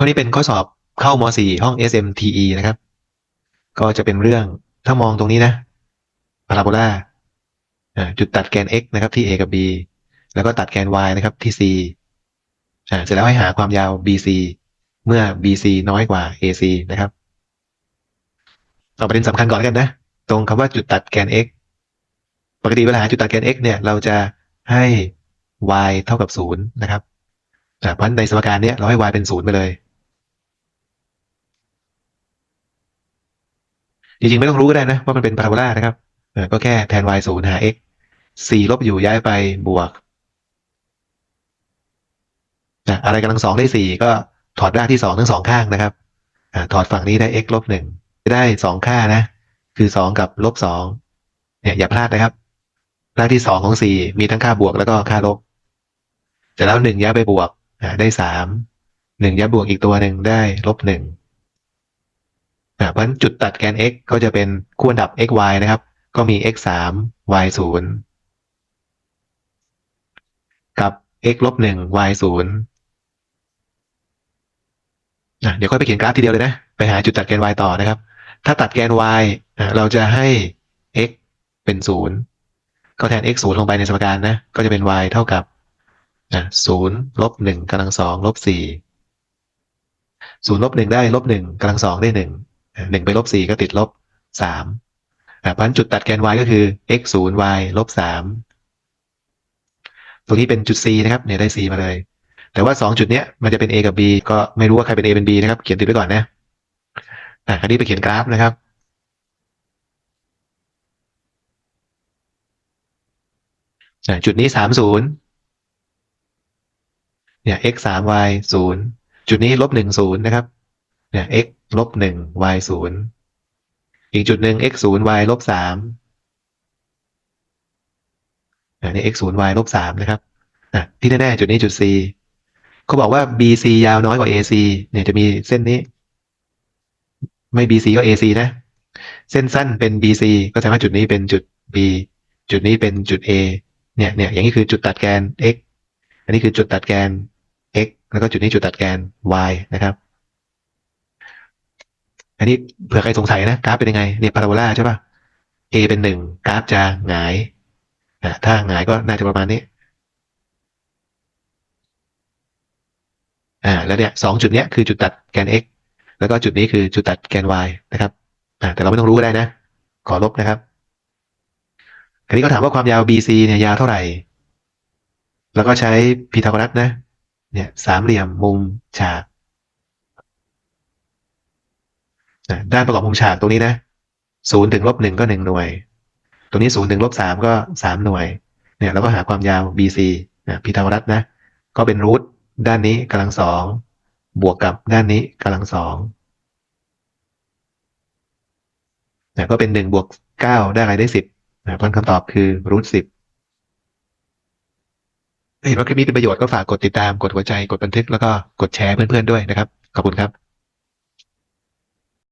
ข้อนี้เป็นข้อสอบเข้าม .4 ห้อง SMTE นะครับ ก็จะเป็นเรื่องถ้ามองตรงนี้นะพาราโบลาจุดตัดแกน x นะครับที่ a กับ b แล้วก็ตัดแกน y นะครับที่ c เสร็จแล้วให้หาความยาว bc เมื่อ bc น้อยกว่า ac นะครับเอาประเด็นสำคัญก่อนกันนะ ตรงคำว่าจุดตัดแกน x ปกติเวลาหาจุดตัดแกน x เนี่ยเราจะให้ y เท่ากับศูนะครับอ่าเพราะฉะนั้นในสมการเนี้ยเราให้ y เป็นศูนย์ไปเลย จริงๆ ไม่ต้องรู้ก็ได้นะ ว่ามันเป็นพาราโบลานะครับก็แค่แทน y ศูนย์หา x สี่ลบอยู่ย้ายไปบวกอะไรกำลังสองได้สี่ก็ถอดรากที่สองทั้งสองข้างนะครับถอดฝั่งนี้ได้ x ลบหนึ่งจะได้สองค่านะ คือสองกับลบสองเนี่ยอย่าพลาดนะครับรากที่สองของสี่มีทั้งค่าบวกแล้วก็ค่าลบเสร็จแล้วหนึ่งย้ายไปบวกได้สามหนึ่งย้ายบวกอีกตัวหนึ่งได้ลบหนึ่ง เพราะจุดตัดแกน x ก็จะเป็นคู่อันดับ x y นะครับ ก็มี x สาม y ศูนย์กับ x ลบหนึ่ง y ศูนย์อะเดี๋ยวค่อยไปเขียนกราฟทีเดียวเลยนะ ไปหาจุดตัดแกน y ต่อนะครับ ถ้าตัดแกน y อะเราจะให้ x เป็นศูนย์ก็แทน x ศูนย์ลงไปในสมการนะ ก็จะเป็น y เท่ากับอะศูนย์ลบหนึ่งกำลังสองลบสี่ศูนย์ลบหนึ่งได้ลบหนึ่งกำลังสองได้หนึ่ง หนึ่งไปลบสี่ก็ติดลบสามเพราะฉะนั้นจุดตัดแกน y ก็คือ x ศูนย์ y ลบสามตรงนี้เป็นจุด c นะครับเนี่ยได้ c มาเลย แต่ว่าสองจุดเนี้ยมันจะเป็น a กับ b ก็ไม่รู้ว่าใครเป็น a เป็น b นะครับ เขียนติดไว้ก่อนนะอ่าคราวนี้ไปเขียนกราฟนะครับจุดนี้สามศูนย์เนี่ย x สาม y ศูนย์จุดนี้ลบหนึ่งศูนย์นะครับ เนี่ย x ลบหนึ่ง y ศูนย์อีกจุดหนึ่ง x ศูนย์ y ลบสามอันนี้ x ศูนย์ y ลบสามนะครับอะที่แน่ๆจุดนี้จุด c เขาบอกว่า bc ยาวน้อยกว่า ac เนี่ยจะมีเส้นนี้ ไม่ bc ก็ ac นะ เส้นสั้นเป็น bc ก็แสดงว่าจุดนี้เป็นจุด b จุดนี้เป็นจุด a เนี่ยเนี่ยอย่างนี้คือจุดตัดแกน x อันนี้คือจุดตัดแกน x แล้วก็จุดนี้จุดตัดแกน y นะครับ อันนี้เผื่อใครสงสัยนะกราฟเป็นยังไงเนี่ยพาราโบลาใช่ป่ะ a เป็นหนึ่งกราฟจะหงายอะถ้าหงายก็น่าจะประมาณนี้อ่าแล้วเนี่ยสองจุดเนี้ยคือจุดตัดแกน x แล้วก็จุดนี้คือจุดตัดแกน y นะครับอ่าแต่เราไม่ต้องรู้ก็ได้นะ ขอลบนะครับอันนี้ก็ถามว่าความยาว BC เนี่ยยาวเท่าไหร่ แล้วก็ใช้พีทาโกรัสนะ เนี่ยสามเหลี่ยมมุมฉาก อะ ด้านประกอบมุมฉากตรงนี้นะศูนย์ถึงลบหนึ่งก็หนึ่งหน่วย ตรงนี้ศูนย์ถึงลบสามก็สามหน่วย เนี่ยเราก็หาความยาว BC นะพีทาโกรัสนะ ก็เป็นรูทด้านนี้กำลังสองบวกกับด้านนี้กำลังสองนะก็เป็นหนึ่งบวกเก้าได้อะไรได้สิบนะเพราะคำตอบคือรูทสิบเห็นว่าคลิปนี้เป็นประโยชน์ก็ฝากกดติดตามกดหัวใจกดบันทึกแล้วก็กดแชร์เพื่อนๆด้วยนะครับ ขอบคุณครับ